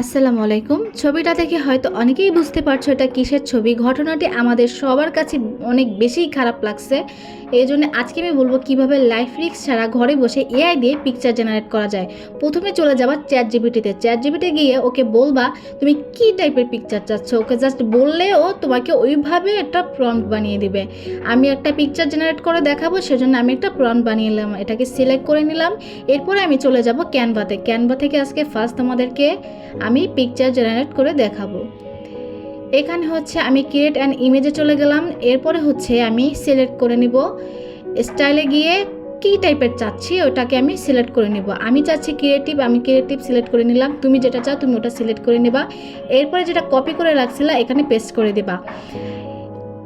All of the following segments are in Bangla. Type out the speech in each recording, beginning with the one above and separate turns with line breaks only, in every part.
আসসালামু আলাইকুম। ছবিটা দেখে হয়তো অনেকেই বুঝতে পারছ এটা কিসের ছবি। ঘটনাটি আমাদের সবার কাছে অনেক বেশিই খারাপ লাগছে। এই জন্য আজকে আমি বলব কীভাবে লাইফ রিক্স ছাড়া ঘরে বসে এআই দিয়ে পিকচার জেনারেট করা যায়। প্রথমে চলে যাবা চ্যাট জিবিটিতে চ্যাট জিবিটি গিয়ে ওকে বলবা, তুমি কি টাইপের পিকচার চাচ্ছ? ওকে জাস্ট বললে ও তোমাকে ওইভাবে একটা প্রম্পট বানিয়ে দিবে। আমি একটা পিকচার জেনারেট করে দেখাবো, সেজন্য আমি একটা প্রম্পট বানিয়ে নিলাম, এটাকে সিলেক্ট করে নিলাম। এরপরে আমি চলে যাব ক্যানভাতে ক্যানভা থেকে আজকে ফার্স্ট তোমাদেরকে আমি পিকচার জেনারেট করে দেখাবো। এখানে হচ্ছে আমি ক্রিয়েট অ্যান্ড ইমেজে চলে গেলাম। এরপরে হচ্ছে আমি সিলেক্ট করে নিব। স্টাইলে গিয়ে কী টাইপের চাচ্ছি ওটাকে আমি সিলেক্ট করে নিব। আমি চাচ্ছি ক্রিয়েটিভ আমি ক্রিয়েটিভ সিলেক্ট করে নিলাম। তুমি যেটা চাও তুমি ওটা সিলেক্ট করে নিবা। এরপরে যেটা কপি করে রাখছিলা, এখানে পেস্ট করে দিবা।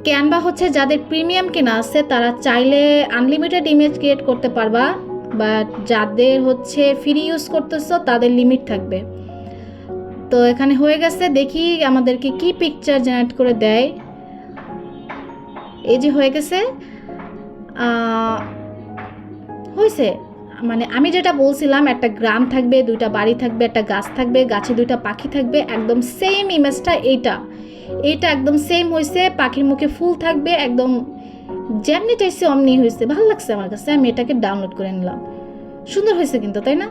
ক্যানভা হচ্ছে যাদের প্রিমিয়াম কেনা আছে, তারা চাইলে আনলিমিটেড ইমেজ ক্রিয়েট করতে পারবা। বাট যাদের হচ্ছে ফ্রি ইউজ করতেছো, তাদের লিমিট থাকবে। তো এখানে হয়ে গেছে, দেখি আমাদেরকে কি পিকচার জেনারেট করে দেয়। এই যে হয়ে গেছে হয়েছে। মানে আমি যেটা বলছিলাম, একটা গ্রাম থাকবে, দুইটা বাড়ি থাকবে, একটা গাছ থাকবে, গাছে দুইটা পাখি থাকবে, একদম সেম ইমেজটা এইটা। এইটা একদম সেম হয়েছে, পাখির মুখে ফুল থাকবে, একদম যেমনি চাইছে অমনি হয়েছে। ভালো লাগছে আমার কাছে, আমি এটাকে ডাউনলোড করে নিলাম। সুন্দর হয়েছে কিন্তু, তাই না?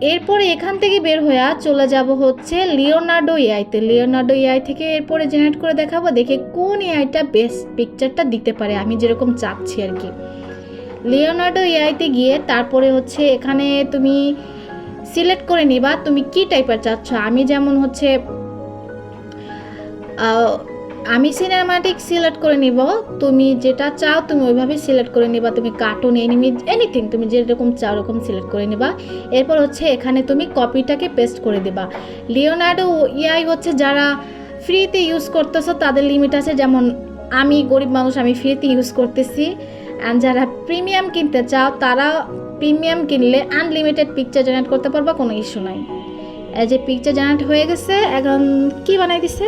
এরপরে এখান থেকে বের হয়ে চলে যাব হচ্ছে লিওনার্ডো এআইতে লিওনার্ডো এআই থেকে এরপরে জেনারেট করে দেখাবো, দেখে কোন এআইটা বেস্ট পিকচারটা দিতে পারে। আমি যেরকম চাচ্ছি আর কি। লিওনার্ডো এআইতে গিয়ে তারপরে হচ্ছে এখানে তুমি সিলেক্ট করে নিবা, তুমি কি টাইপের চাচ্ছ? আমি যেমন হচ্ছে আমি সিনেমাটিক সিলেক্ট করে নিব। তুমি যেটা চাও, তুমি ওইভাবে সিলেক্ট করে নিবা। তুমি কার্টুন এনিমি এনিথিং তুমি যেরকম চাও, ওরকম সিলেক্ট করে নিবা। এরপর হচ্ছে এখানে তুমি কপিটাকে পেস্ট করে দেবা। লিওনার্ডো ইআই হচ্ছে যারা ফ্রিতে ইউজ করতেছো, তাদের লিমিট আছে যেমন, আমি গরিব মানুষ, আমি ফ্রিতে ইউজ করতেছি। অ্যান্ড যারা প্রিমিয়াম কিনতে চাও, তারা প্রিমিয়াম কিনলে আনলিমিটেড পিকচার জেনারেট করতে পারবা, কোনো ইস্যু নাই। যে পিকচার জেনারেট হয়ে গেছে, এখন কি বানাই দিছে?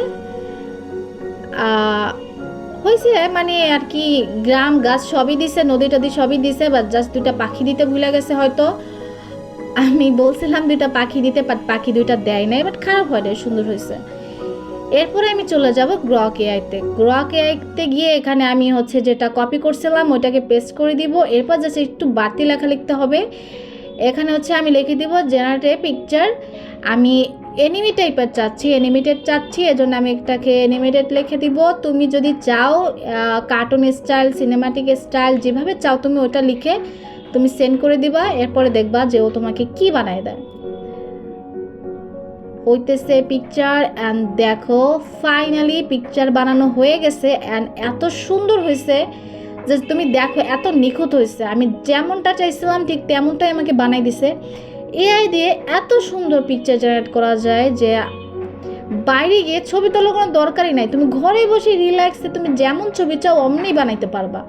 হয়েছে মানে আর কি গ্রাম, গাছ সবই দিছে, নদী টদী সবই দিছে বা জাস্ট দুইটা পাখি দিতে ভুলে গেছে হয়তো। আমি বলছিলাম দুইটা পাখি দিতে বাট পাখি দুইটা দেয় নাই বাট খারাপ হয় নাই, সুন্দর হয়েছে। এরপরে আমি চলে যাব গ্রক এআইতে গ্রক এআইতে গিয়ে এখানে আমি হচ্ছে যেটা কপি করছিলাম, ওইটাকে পেস্ট করে দিব। এরপর জাস্ট একটু বাড়তি লেখা লিখতে হবে। এখানে হচ্ছে আমি লিখে দিব জেনারেটে পিকচার আমি এনিমি টাইপের চাচ্ছি এনিমেটেড চাচ্ছি, এজন্য আমি একটাকে এনিমেটেড লিখে দিব। তুমি যদি চাও কার্টুন স্টাইল সিনেমাটিক স্টাইল যেভাবে চাও তুমি ওটা লিখে তুমি সেন্ড করে দিবা, এরপরে দেখবা যে ও তোমাকে কি বানায় দেয়। হইতেছে পিকচার অ্যান্ড দেখো ফাইনালি পিকচার বানানো হয়ে গেছে অ্যান্ড এত সুন্দর হয়েছে যে তুমি দেখো এত নিখুঁত হয়েছে। আমি যেমনটা চাইছিলাম ঠিক তেমনটাই আমাকে বানাই দিছে। এআই দিয়ে এত সুন্দর পিকচার জেনারেট করা যায় যে বাইরে গিয়ে ছবি তোলার কোনো দরকারই নাই। তুমি ঘরে বসে রিল্যাক্সে তুমি যেমন ছবি চাও, অমনি বানাইতে পারবা।